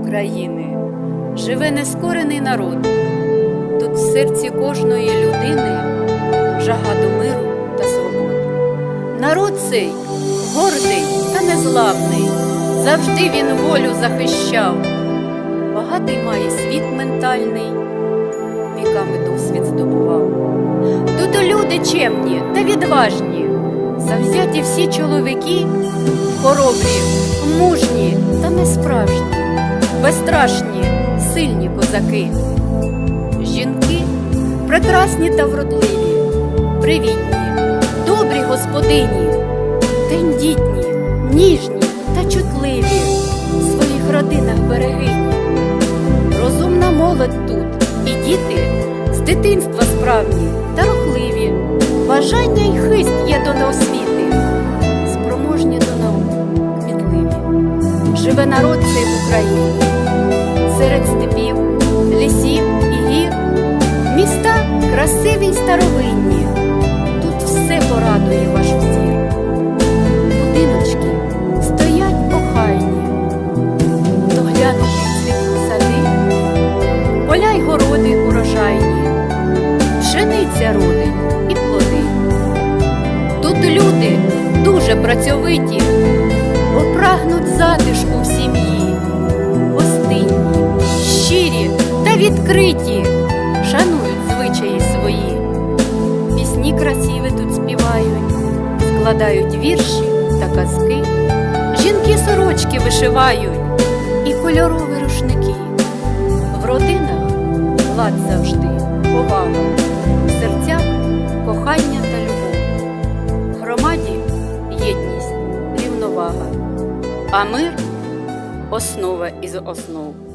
України живе нескорений народ. Тут в серці кожної людини жага до миру та свободи. Народ цей гордий та незламний, завжди він волю захищав. Багатий має світ ментальний, віками досвід здобував. Тут люди чемні та відважні, завзяті всі чоловіки, хоробрі, мужні безстрашні, сильні козаки. Жінки прекрасні та вродливі, привітні, добрі господині, тендітні, ніжні та чутливі, в своїх родинах берегині. Розумна молодь тут, і діти з дитинства справні та рухливі, бажання й хист є до освіти, спроможні до наук, кмітливі. Живе народ цей в Україні, серед степів, лісів і гір, міста красиві й старовинні, тут все порадує ваш взір. Будиночки стоять охайні, доглянуті цвітуть сади, поля й городи урожайні, пшениця родить і плоди. Тут люди дуже працьовиті, відкриті, шанують звичаї свої. Пісні красиві тут співають, складають вірші та казки, жінки сорочки вишивають і кольорові рушники. В родинах лад завжди, повага, в серцях кохання та любов. В громаді єдність, рівновага, а мир основа із основ.